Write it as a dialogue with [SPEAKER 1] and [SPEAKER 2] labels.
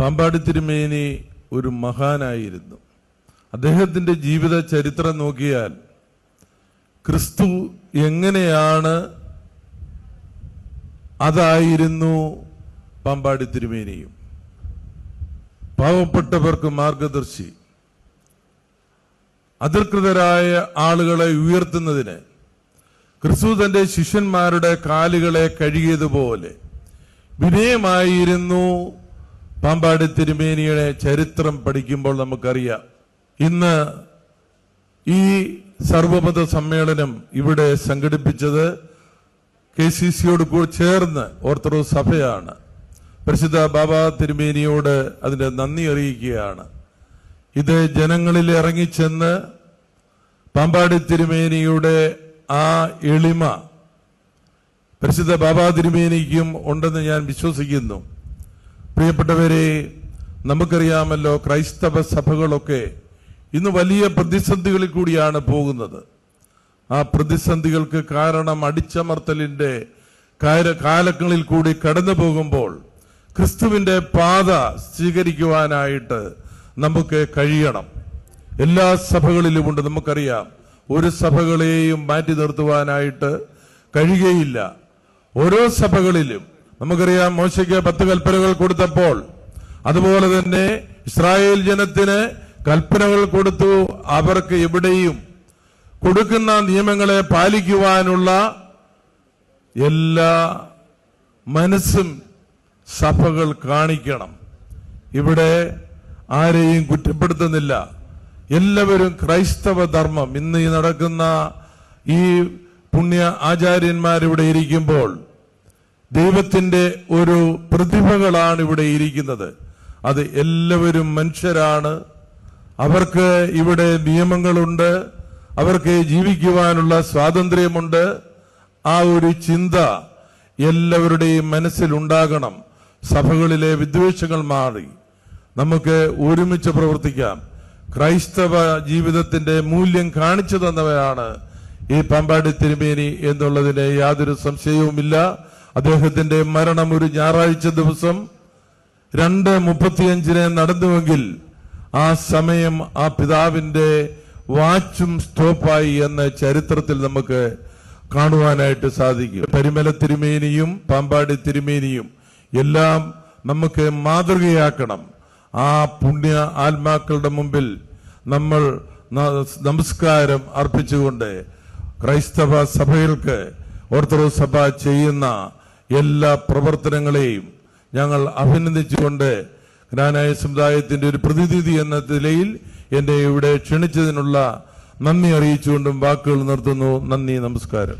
[SPEAKER 1] പാമ്പാടി തിരുമേനി ഒരു മഹാനായിരുന്നു. അദ്ദേഹത്തിന്റെ ജീവിത ചരിത്രം നോക്കിയാൽ ക്രിസ്തു എങ്ങനെയാണ് അതായിരുന്നു പാമ്പാടി തിരുമേനിയും. പാവപ്പെട്ടവർക്ക് മാർഗദർശി. അധികൃതരായ ആളുകളെ ഉയർത്തുന്നതിന് ക്രിസ്തു തന്റെ ശിഷ്യന്മാരുടെ കാലുകളെ കഴുകിയതുപോലെ വിനയമായിരുന്നു പാമ്പാടി തിരുമേനിയുടെ ചരിത്രം പഠിക്കുമ്പോൾ നമുക്കറിയാം. ഇന്ന് ഈ സർവമത സമ്മേളനം ഇവിടെ സംഘടിപ്പിച്ചത് കെ സി സിയോട് ചേർന്ന് ഓർത്തഡോക്സ് സഭയാണ്. പ്രസിദ്ധ ബാബ തിരുമേനിയോട് അതിന്റെ നന്ദി അറിയിക്കുകയാണ്. ഇത് ജനങ്ങളിൽ ഇറങ്ങിച്ചെന്ന് പാമ്പാടി തിരുമേനിയുടെ ആ എളിമ പ്രസിദ്ധ ബാബാ തിരുമേനിക്കും ഉണ്ടെന്ന് ഞാൻ വിശ്വസിക്കുന്നു. പ്രിയപ്പെട്ടവരെ നമുക്കറിയാമല്ലോ ക്രൈസ്തവ സഭകളൊക്കെ ഇന്ന് വലിയ പ്രതിസന്ധികളിൽ കൂടിയാണ് പോകുന്നത്. ആ പ്രതിസന്ധികൾക്ക് കാരണം അടിച്ചമർത്തലിന്റെ കാലങ്ങളിൽ കൂടി കടന്നു പോകുമ്പോൾ ക്രിസ്തുവിന്റെ പാത സ്വീകരിക്കുവാനായിട്ട് നമുക്ക് കഴിയണം. എല്ലാ സഭകളിലുമുണ്ട് നമുക്കറിയാം. ഒരു സഭകളെയും മാറ്റി നിർത്തുവാനായിട്ട് കഴിയുകയില്ല. ഓരോ സഭകളിലും നമുക്കറിയാം മോശയ്ക്ക് പത്ത് കൽപ്പനകൾ കൊടുത്തപ്പോൾ അതുപോലെ തന്നെ ഇസ്രായേൽ ജനത്തിന് കൽപ്പനകൾ കൊടുത്തു. അവർക്ക് എവിടെയും കൊടുക്കുന്ന നിയമങ്ങളെ പാലിക്കുവാനുള്ള എല്ലാ മനസ്സും സഭകൾ കാണിക്കണം. ഇവിടെ ആരെയും കുറ്റപ്പെടുത്തുന്നില്ല. എല്ലാവരും ക്രൈസ്തവ ധർമ്മം. ഇന്ന് നടക്കുന്ന ഈ പുണ്യ ആചാര്യന്മാരിവിടെ ഇരിക്കുമ്പോൾ ദൈവത്തിന്റെ ഒരു പ്രതിഭകളാണ് ഇവിടെ ഇരിക്കുന്നത്. അത് എല്ലാവരും മനുഷ്യരാണ്. അവർക്ക് ഇവിടെ നിയമങ്ങളുണ്ട്. അവർക്ക് ജീവിക്കുവാനുള്ള സ്വാതന്ത്ര്യമുണ്ട്. ആ ഒരു ചിന്ത എല്ലാവരുടെയും മനസ്സിലുണ്ടാകണം സഭകളിലെ വിദ്വേഷങ്ങൾ മാറി. നമുക്ക് ഒരുമിച്ച് പ്രവർത്തിക്കാം. ക്രൈസ്തവ ജീവിതത്തിന്റെ മൂല്യം കാണിച്ചു തന്നവരാണ് ഈ പമ്പാടി തിരുമേനി എന്നുള്ളതിന് യാതൊരു സംശയവുമില്ല. അദ്ദേഹത്തിന്റെ മരണം ഒരു ഞായറാഴ്ച ദിവസം രണ്ട് മുപ്പത്തിയഞ്ചിന് നടന്നുവെങ്കിൽ ആ സമയം ആ പിതാവിന്റെ വാച്ചും സ്റ്റോപ്പായി എന്ന ചരിത്രത്തിൽ നമുക്ക് കാണുവാനായിട്ട് സാധിക്കും. പരിമല തിരുമേനിയും പാമ്പാടി തിരുമേനിയും എല്ലാം നമുക്ക് മാതൃകയാക്കണം. ആ പുണ്യ ആത്മാക്കളുടെ മുമ്പിൽ നമ്മൾ നമസ്കാരം അർപ്പിച്ചുകൊണ്ട് ക്രൈസ്തവ സഭകൾക്ക് ഓർത്തഡോക്സ് സഭ ചെയ്യുന്ന എല്ലാ പ്രവർത്തനങ്ങളെയും ഞങ്ങൾ അഭിനന്ദിച്ചുകൊണ്ട് ജ്ഞാനായ സമുദായത്തിന്റെ ഒരു പ്രതിനിധി എന്ന നിലയിൽ എന്നെ ഇവിടെ ക്ഷണിച്ചതിനുള്ള നന്ദി അറിയിച്ചുകൊണ്ടും വാക്കുകൾ നിർത്തുന്നു. നന്ദി നമസ്കാരം.